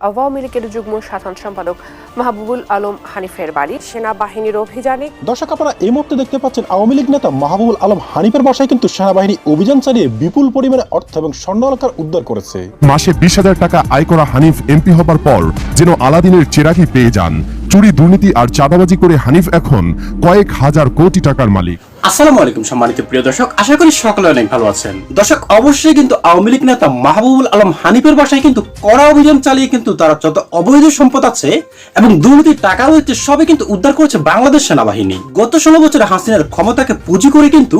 আওয়ামী লীগের যুগ্ম সাধারণ সম্পাদক মাহবুবুল আলম হানিফের বাড়ি। সেনাবাহিনীর অভিযানে দর্শক আপনারা এই মুহূর্তে দেখতে পাচ্ছেন আওয়ামী লীগ নেতা মাহবুবুল আলম হানিফের বাসায় কিন্তু সেনাবাহিনী অভিযান চালিয়ে বিপুল পরিমাণে অর্থ এবং স্বর্ণ অলঙ্কার উদ্ধার করেছে। মাসে বিশ হাজার টাকা আয় করা হানিফ এমপি হবার পর যেন আলাদিনের চেরাগি পেয়ে যান। চুরি দুর্নীতি আর চাঁদাবাজি করে হানিফ এখন কয়েক হাজার কোটি টাকার মালিক। আসসালামু আলাইকুম সম্মানিত প্রিয় দর্শক, আশা করি সকলে অনেক ভালো আছেন। দর্শক, অবশ্যই কিন্তু আওয়ামী লীগ নেতা মাহবুবুল আলম হানিফের বাসায় কিন্তু কড়া অভিযান চালিয়ে কিন্তু তারা যত অবৈধ সম্পদ আছে এবং দুর্নীতির টাকা রয়েছে সবই কিন্তু উদ্ধার করেছে বাংলাদেশ সেনাবাহিনী। গত ষোলো বছরে হাসিনার ক্ষমতাকে পুঁজি করে কিন্তু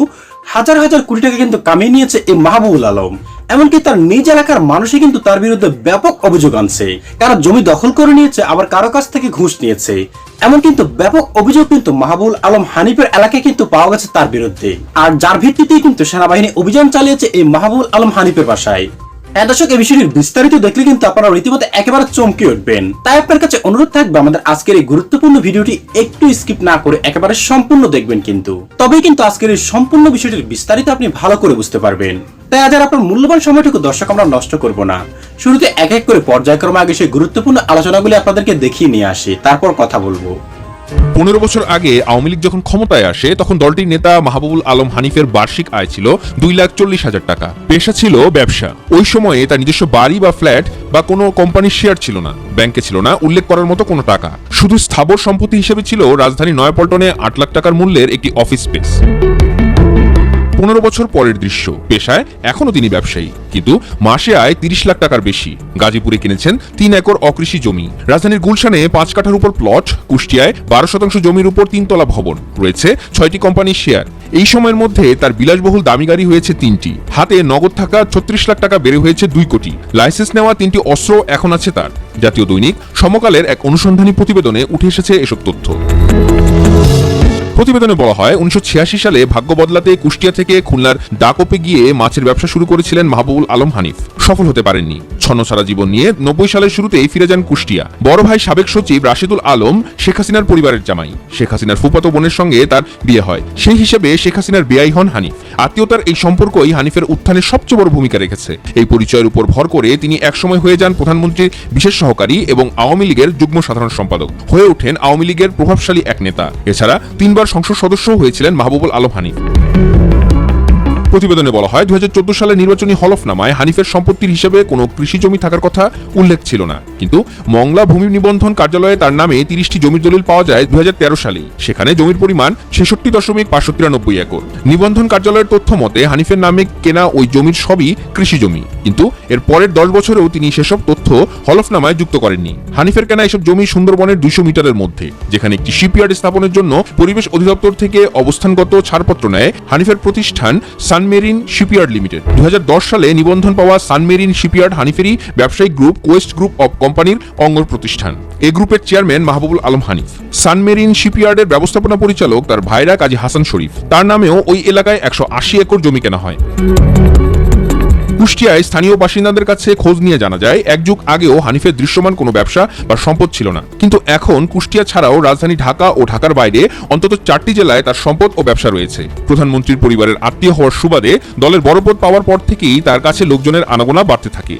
হাজার হাজার কোটি টাকা কিন্তু কামিয়ে নিয়েছে এই মাহবুবুল আলম। এমনকি তার নিজ এলাকার মানুষই কিন্তু তার বিরুদ্ধে ব্যাপক অভিযোগ আনছে। কারা জমি দখল করে নিয়েছে, আবার কারও কাছ থেকে ঘুষ নিয়েছে। এমন কিন্তু ব্যাপক অভিযোগ কিন্তু মাহবুল আলম হানিফের এলাকায় কিন্তু পাওয়া গেছে তার বিরুদ্ধে। আর যার ভিত্তিতেই কিন্তু সেনাবাহিনী অভিযান চালিয়েছে এই মাহবুল আলম হানিফের বাসায়। হ্যাঁ দর্শক, এই বিষয়টির বিস্তারিত দেখলে কিন্তু আপনারা রীতিমতো একেবারে চমকে উঠবেন। তাই আপনার কাছে অনুরোধ থাকবে, আমাদের আজকের এই গুরুত্বপূর্ণ ভিডিওটি একটু স্কিপ না করে একেবারে সম্পূর্ণ দেখবেন কিন্তু। তবেই কিন্তু আজকের এই সম্পূর্ণ বিষয়টির বিস্তারিত আপনি ভালো করে বুঝতে পারবেন। তাই আজ আপনার মূল্যবান সময়টুকু দর্শক আমরা নষ্ট করব না। শুরুতে এক এক করে পর্যায়ক্রমে আগে সেই গুরুত্বপূর্ণ আলোচনাগুলি আপনাদেরকে দেখিয়ে নিয়ে আসি, তারপর কথা বলব। পনেরো বছর আগে আওয়ামী লীগ যখন ক্ষমতায় আসে, তখন দলটির নেতা মাহবুবুল আলম হানিফের বার্ষিক আয় ছিল দুই লাখ চল্লিশ হাজার টাকা। পেশা ছিল ব্যবসা। ওই সময়ে তার নিজস্ব বাড়ি বা ফ্ল্যাট বা কোনো কোম্পানির শেয়ার ছিল না, ব্যাংকে ছিল না, উল্লেখ করার মতো কোনো টাকা। শুধু স্থাবর সম্পত্তি হিসেবে ছিল রাজধানী নয়াপল্টনে আট লাখ টাকার মূল্যের একটি অফিস স্পেস। পনেরো বছর পরের দৃশ্য। পেশায় এখনও তিনি ব্যবসায়ী। কিন্তু মাসে আয় তিরিশ লাখ টাকার বেশি। গাজীপুরে কিনেছেন তিন একর অকৃষি জমি। রাজধানীর গুলশানে পাঁচ কাঠার উপর প্লট, কুষ্টিয়ায় বারো শতাংশ জমির উপর তিনতলা ভবন। রয়েছে ছয়টি কোম্পানির শেয়ার। এই সময়ের মধ্যে তার বিলাসবহুল দামি গাড়ি হয়েছে তিনটি। হাতে নগদ থাকা ছত্রিশ লাখ টাকা বেড়ে হয়েছে দুই কোটি। লাইসেন্স নেওয়া তিনটি অস্ত্র এখন আছে তার। জাতীয় দৈনিক সমকালের এক অনুসন্ধানী প্রতিবেদনে উঠে এসেছে এসব তথ্য। প্রতিবেদনে বলা হয়, উনিশশো ছিয়াশি সালে ভাগ্য বদলাতে কুষ্টিয়া থেকে খুলনার ডাকোপে গিয়ে মাছের ব্যবসা শুরু করেছিলেন মাহবুবুল আলম হানিফ। সফল হতে পারেননি। ছন্নছাড়া জীবন নিয়ে নব্বই সালের শুরুতেই ফিরে যান কুষ্টিয়া। বড় ভাই সাবেক সচিব রাশিদুল আলম, শেখ হাসিনার পরিবারের জামাই। শেখ হাসিনার ফুফাতো বোনের সঙ্গে তার বিয়ে হয়। সেই হিসেবে শেখ হাসিনার বেয়াই হন হানিফ। আত্মীয়তার এই সম্পর্কই হানিফের উত্থানে সবচেয়ে বড় ভূমিকা রেখেছে। এই পরিচয়ের উপর ভর করে তিনি একসময় হয়ে যান প্রধানমন্ত্রীর বিশেষ সহকারী এবং আওয়ামী লীগের যুগ্ম সাধারণ সম্পাদক। হয়ে ওঠেন আওয়ামী লীগের প্রভাবশালী এক নেতা। এছাড়া তিনবার সংসদ সদস্য হয়েছিলেন মাহবুবুল আলম হানিফ। প্রতিবেদনে বলা হয় দু সালের নির্বাচনী হলফনামায় হানিফের সম্পত্তির হিসেবে কোনো কৃষি জমি থাকার কথা উল্লেখ ছিল না। কিন্তু মংলা ভূমি নিবন্ধন কার্যালয়ে তার নামে তিরিশটি জমির দলিল পাওয়া যায় দু সালেই সেখানে জমির পরিমাণ ছেষট্টি দশমিক পাঁচশো তিরানব্বই একর। নিবন্ধন কার্যালয়ের তথ্য মতে, হানিফের নামে কেনা ওই জমির সবই কৃষি জমি। কিন্তু এর পরের দশ বছরেও তিনি সেসব তথ্য হলফনামায় যুক্ত করেননি। হানিফের কেনা এসব জমি সুন্দরবনের দুইশো মিটারের মধ্যে, যেখানে একটি শিপইয়ার্ড স্থাপনের জন্য পরিবেশ অধিদপ্তর থেকে অবস্থানগত ছাড়পত্র নেয় হানিফের প্রতিষ্ঠান সানমেরিন শিপইয়ার্ড লিমিটেড। দু সালে নিবন্ধন পাওয়া সানমেরিন শিপইয়ার্ড হানিফেরি ব্যবসায়িক গ্রুপ, কোয়েস্ট গ্রুপ অব কোম্পানির অঙ্গ প্রতিষ্ঠান। এ গ্রুপের চেয়ারম্যান মাহবুবুল আলম হানিফ। সানমেরিন শিপইয়ার্ডের ব্যবস্থাপনা পরিচালক তার ভাইরা কাজী হাসান শরীফ। তার নামেও ওই এলাকায় একশো আশি একর জমি কেনা হয়। কুষ্টিয়ায় স্থানীয় বাসিন্দাদের কাছে খোঁজ নিয়ে জানা যায়, এক যুগ আগেও হানিফের দৃশ্যমান কোনো ব্যবসা বা সম্পদ ছিল না। কিন্তু এখন কুষ্টিয়া ছাড়াও রাজধানী ঢাকা ও ঢাকার বাইরে অন্তত চারটি জেলায় তার সম্পদ ও ব্যবসা রয়েছে। প্রধানমন্ত্রীর পরিবারের আত্মীয় হওয়ার সুবাদে দলের বড় পদ পাওয়ার পর থেকেই তার কাছে লোকজনের আনাগোনা বাড়তে থাকে।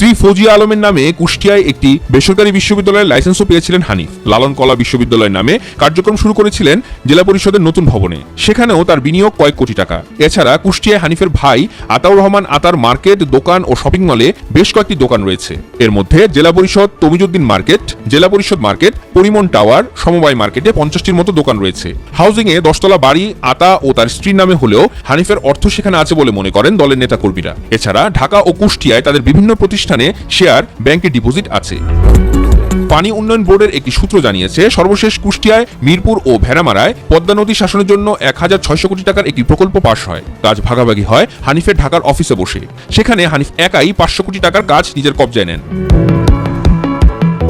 স্ত্রী ফৌজিয়া আলমের নামে কুষ্টিয়ায় একটি বেসরকারি বিশ্ববিদ্যালয়ের লাইসেন্সও পেয়েছিলেন হানিফ। লালন কলা বিশ্ববিদ্যালয়ের নামে কার্যক্রম শুরু করেছিলেন জেলা পরিষদের নতুন ভবনে। সেখানেও তার বিনিয়োগ কয়েক কোটি টাকা। এছাড়া কুষ্টিয়ায় হানিফের ভাই আতাউর রহমান আতার মার্কেট, দোকান ও শপিং মলে বেশ কয়েকটি দোকান রয়েছে। এর মধ্যে জেলা পরিষদ তমিজুদ্দিন মার্কেট, জেলা পরিষদ মার্কেট, পরিমন টাওয়ার, সমবায় মার্কেটে পঞ্চাশটির মতো দোকান রয়েছে। হাউজিং এ দশতলা বাড়ি আতা ও তার স্ত্রীর নামে হলেও হানিফের অর্থ সেখানে আছে বলে মনে করেন দলের নেতাকর্মীরা। এছাড়া ঢাকা ও কুষ্টিয়ায় তাদের বিভিন্ন প্রতিষ্ঠানে শেয়ার ব্যাংকে ডিপোজিট আছে। পানি উন্নয়ন বোর্ডের একটি সূত্র জানিয়েছে, সর্বশেষ কুষ্টিয়ায় মিরপুর ও ভেড়ামারায় পদ্মা নদী শাসনের জন্য এক হাজার ছয়শো কোটি টাকার একটি প্রকল্প পাশ হয়। কাজ ভাগাভাগি হয় হানিফের ঢাকার অফিসে বসে। সেখানে হানিফ একাই পাঁচশো কোটি টাকার কাজ নিজের কবজায় নেন।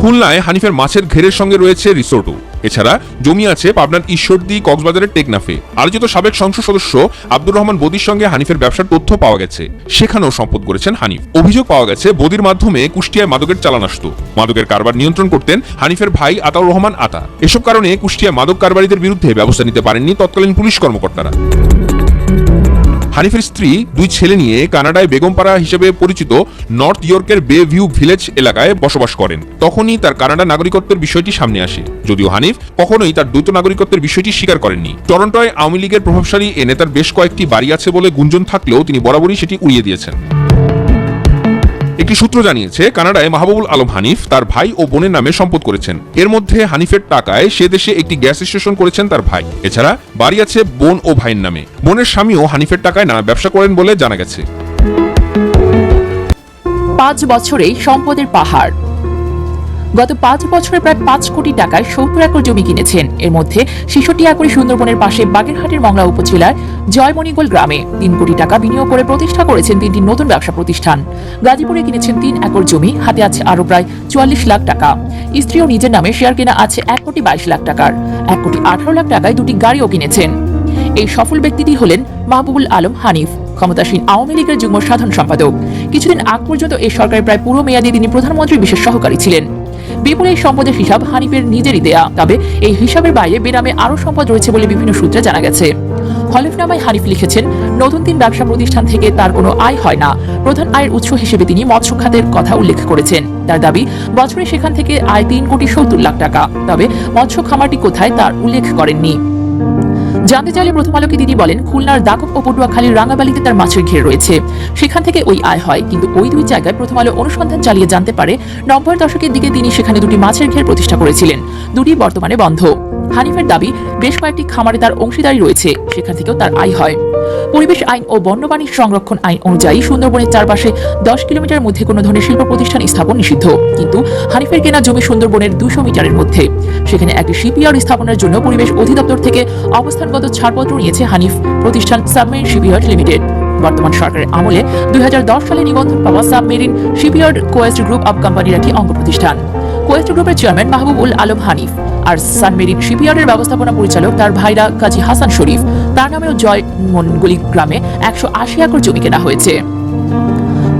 খুলনায় হানিফের মাছের ঘেরের সঙ্গে রয়েছে রিসোর্টও। এছাড়া জমি আছে পাবনার ঈশ্বরদী, কক্সবাজারের টেকনাফে। আলোচিত সাবেক সংসদ সদস্য আব্দুর রহমান বদির সঙ্গে হানিফের ব্যবসার তথ্য পাওয়া গেছে। সেখানেও সম্পদ করেছেন হানিফ। অভিযোগ পাওয়া গেছে, বদির মাধ্যমে কুষ্টিয়ায় মাদকের চালান আসত। মাদকের কারবার নিয়ন্ত্রণ করতেন হানিফের ভাই আতাউর রহমান আতা। এসব কারণে কুষ্টিয়া মাদক কারবারিদের বিরুদ্ধে ব্যবস্থা নিতে পারেননি তৎকালীন পুলিশ কর্মকর্তারা। হানিফের স্ত্রী, দুই ছেলে নিয়ে কানাডায় বেগমপাড়া হিসেবে পরিচিত নর্থ ইয়র্কের বে ভিউ ভিলেজ এলাকায় বসবাস করেন। তখনই তার কানাডা নাগরিকত্বের বিষয়টি সামনে আসে। যদিও হানিফ কখনোই তার দ্রুত নাগরিকত্বের বিষয়টি স্বীকার করেননি। টরন্টোয় আওয়ামী লীগের প্রভাবশালী এ নেতার বেশ কয়েকটি বাড়ি আছে বলে গুঞ্জন থাকলেও তিনি বরাবরই সেটি উড়িয়ে দিয়েছেন। একটি সূত্র জানিয়েছে, কানাডায় মাহবুবুল আলম হানিফ তার ভাই ও বোনের নামে সম্পদ করেছেন। এর মধ্যে হানিফের টাকায় সে দেশে একটি গ্যাস স্টেশন করেছেন তার ভাই। এছাড়া বাড়ি আছে বোন ও ভাইয়ের নামে। বোনের স্বামীও হানিফের টাকায় নানা ব্যবসা করেন বলে জানা গেছে। পাঁচ বছরে সম্পদের পাহাড়। গত পাঁচ বছরে প্রায় পাঁচ কোটি টাকায় সত্তর একর জমি কিনেছেন। এর মধ্যে শিশুটি একরে সুন্দরবনের পাশে বাগেরহাটের মংলা উপজেলার জয়মণিগোল গ্রামে তিন কোটি টাকা বিনিয়োগ করে প্রতিষ্ঠা করেছেন তিনটি নতুন ব্যবসা প্রতিষ্ঠান। গাজীপুরে কিনেছেন তিন একর জমি, হাতে আছে আরও প্রায় চুয়াল্লিশ লাখ টাকা। স্ত্রী ও নিজের নামে শেয়ার কেনা আছে এক কোটি বাইশ লাখ টাকার। এক কোটি আঠারো লাখ টাকায় দুটি গাড়িও কিনেছেন। এই সফল ব্যক্তিটি হলেন মাহবুবুল আলম হানিফ, ক্ষমতাসীন আওয়ামী লীগের যুগ্ম সাধারণ সম্পাদক। কিছুদিন আগ পর্যন্ত এই সরকারের প্রায় পুরো মেয়াদে তিনি প্রধানমন্ত্রীর বিশেষ সহকারী ছিলেন। বিপুল এই সম্পদের হিসাব হানিফের নিজেরই দেয়া। তবে এই হিসাবের বাইরে বেনামে আরও সম্পদ রয়েছে বলে বিভিন্ন সূত্রে জানা গেছে। হলফনামায় হানিফ লিখেছেন, নতুন তিন ব্যবসা প্রতিষ্ঠান থেকে তার কোনো আয় হয় না। প্রধান আয়ের উৎস হিসেবে তিনি মৎস্য খাতের কথা উল্লেখ করেছেন। তার দাবি, বছরে সেখান থেকে আয় তিন কোটি সত্তর লাখ টাকা। তবে মৎস্য খামারটি কোথায় তার উল্লেখ করেননি। জানতে চাইলে প্রথম আলোকে তিনি বলেন, খুলনার দাকব ও পটুয়াখালীর রাঙাবালিতে তার মাছের ঘের রয়েছে। সেখান থেকে ওই আয় হয়, কিন্তু ওই দুই জায়গায় প্রথম আলো অনুসন্ধান চালিয়ে জানতে পারে, নব্বই দশকের দিকে তিনি সেখানে দুটি মাছের ঘের প্রতিষ্ঠা করেছিলেন। দুটি বর্তমানে বন্ধ। হানিফের দাবি, বেশ কয়েকটি খামারে তার অংশীদারি রয়েছে, সেখান থেকেও তার আয় হয়। পরিবেশ আইন ও বন্যপ্রাণী সংরক্ষণ আইন অনুযায়ী সুন্দরবনের চারপাশে দশ কিলোমিটার মধ্যে কোনো ধরনের শিল্প প্রতিষ্ঠান স্থাপন নিষিদ্ধ। কিন্তু হানিফের কেনা জমি সুন্দরবনের দুশো মিটারের মধ্যে। সেখানে একটি শিপইয়ার্ড স্থাপনের জন্য পরিবেশ অধিদপ্তর থেকে অবস্থানগত ছাড়পত্র নিয়েছে হানিফ প্রতিষ্ঠান সাবমেরিন শিপইয়ার্ড লিমিটেড। বর্তমান সরকারের আমলে দুই হাজার দশ সালে নিবন্ধন পাওয়া submarine shipyard Quest group of কোম্পানির একটি অঙ্গ প্রতিষ্ঠান কোয়েস্ট গ্রুপের চেয়ারম্যান মাহবুবুল আলম হানিফ। আর সানমেরিন শিপইয়ার্ডের ব্যবস্থাপনা পরিচালক তার ভাইরা কাজী হাসান শরীফ। তার নামেও জয় মনগুলি গ্রামে একশো আশি একর জমি কেনা হয়েছে।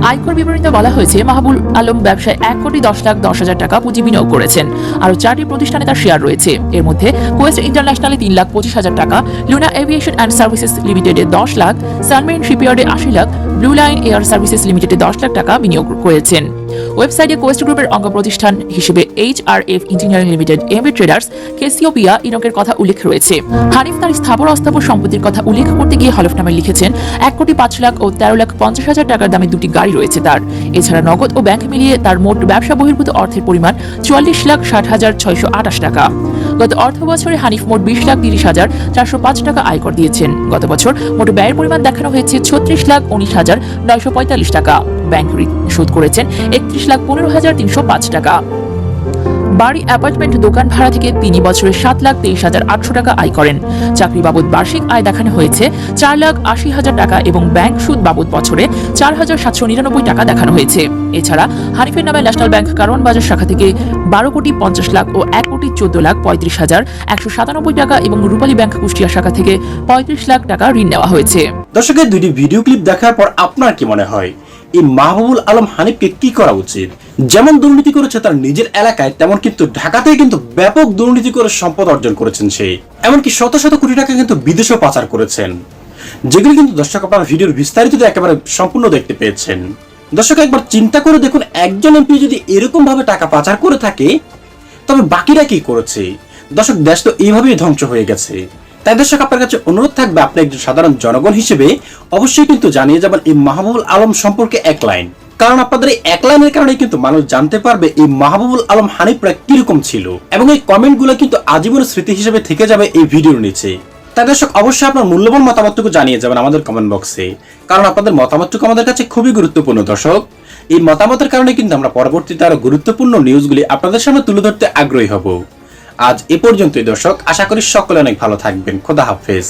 আয়কর বিবরণীতে বলা হয়েছে, মাহবুল আলম ব্যবসায় এক কোটি দশ লাখ দশ হাজার টাকা পুঁজি বিনিয়োগ করেছেন আরও চারটি প্রতিষ্ঠানে তার শেয়ার রয়েছে। এর মধ্যে কোয়েস্ট ইন্টারন্যাশনালে তিন লাখ পঁচিশ হাজার টাকা, লুনা এভিয়েশন অ্যান্ড সার্ভিসেস লিমিটেডে দশ লাখ, সানমেরিন শিপইয়ার্ডে আশি lakh, Blue Line Air Services লিমিটেডে দশ লাখ টাকা বিনিয়োগ করেছেন। ওয়েবসাইটে কোয়েস্ট গ্রুপের অঙ্গ প্রতিষ্ঠান হিসেবে H R F engineering limited M traders Cassiopeia ইনকের কথা উল্লেখ রয়েছে। হানিফ তার স্থাবর অস্থাবর সম্পত্তির কথা উল্লেখ করতে গিয়ে হলফনামায় লিখেছেন, এক কোটি পাঁচ লাখ ও তেরো লাখ পঞ্চাশ হাজার টাকার দামে দুটি গাড়ি রয়েছে তার। এছাড়া নগদ ও ব্যাংক মিলিয়ে তার মোট ব্যবসা বহির্ভূত অর্থের পরিমাণ চুয়াল্লিশ লাখ ষাট হাজার ছয়শো আটাশ টাকা। গত অর্থ বছরে হানিফ মোট বিশ লাখ তিরিশ হাজার চারশো পাঁচ টাকা আয়কর দিয়েছেন। গত বছর মোট ব্যয়ের পরিমাণ দেখানো হয়েছে ছত্রিশ লাখ উনিশ হাজার নয়শো পঁয়তাল্লিশ টাকা। ব্যাংক ঋণ শোধ করেছেন একত্রিশ লাখ পনেরো হাজার তিনশো পাঁচ টাকা। বাড়ি অ্যাপার্টমেন্ট দোকান ভাড়া থেকে তিনি বছরে সাত লাখ তেইশ হাজার আটশো টাকা আয় করেন। চাকরি বাবদ বার্ষিক আয় দেখানো হয়েছে চার লাখ আশি হাজার টাকা এবং ব্যাংক সুদ বাবদ বছরে চার হাজার সাতশো নিরানব্বই টাকা দেখানো হয়েছে। এছাড়া হানিফের নামে ন্যাশনাল ব্যাংক কারণ বাজার শাখা থেকে বারো কোটি পঞ্চাশ লাখ ও এক কোটি চোদ্দ লাখ পঁয়ত্রিশ হাজার একশো সাতানব্বই টাকা এবং রূপালী ব্যাংক কুষ্টিয়া শাখা থেকে পঁয়ত্রিশ লাখ টাকা ঋণ নেওয়া হয়েছে। দর্শকের দুটি ভিডিও ক্লিপ দেখার পর আপনার কি মনে হয়? এই মাহবুবুল আলম হানিফকে কি করা উচিত? যেমন দুর্নীতি করেছে তার নিজের এলাকায়, তেমন কিন্তু ঢাকাতে কিন্তু ব্যাপক দুর্নীতি করে সম্পদ অর্জন করেছেন সে। এমনকি শত শত কোটি টাকা কিন্তু বিদেশেও পাচার করেছেন। যেগুলি কিন্তু দর্শক আপনার ভিডিওর বিস্তারিত একেবারে সম্পূর্ণ দেখতে পেয়েছেন। দর্শক একবার চিন্তা করে দেখুন, একজন এমপি যদি এরকম ভাবে টাকা পাচার করে থাকে, তবে বাকিরা কি করেছে? দর্শক, দেশ তো এইভাবেই ধ্বংস হয়ে গেছে। তাই দর্শক, আপনার কাছে অনুরোধ থাকবে, আপনি একজন সাধারণ জনগণ হিসেবে অবশ্যই কিন্তু জানিয়ে যাবেন এই মাহবুবুল আলম সম্পর্কে এক লাইন। কারণ আপনাদের এক লাইনের কারণে কিন্তু মানুষ জানতে পারবে এই মাহবুবুল আলম হানিফরা কীরকম ছিল। এবং এই কমেন্টগুলো কিন্তু আজীবন স্মৃতি হিসেবে থেকে যাবে এই ভিডিওর নিচে। তাই দর্শক, অবশ্যই আপনার মূল্যবান মতামতটুকু জানিয়ে যাবেন আমাদের কমেন্ট বক্সে কারণ আপনাদের মতামতটুকু আমাদের কাছে খুবই গুরুত্বপূর্ণ, দর্শক। এই মতামতের কারণে কিন্তু আমরা পরবর্তীতে আরও গুরুত্বপূর্ণ নিউজগুলি আপনাদের সামনে তুলে ধরতে আগ্রহী হব। আজ এ পর্যন্তই দর্শক আশা করি সকলে অনেক ভালো থাকবেন। খোদা হাফেজ।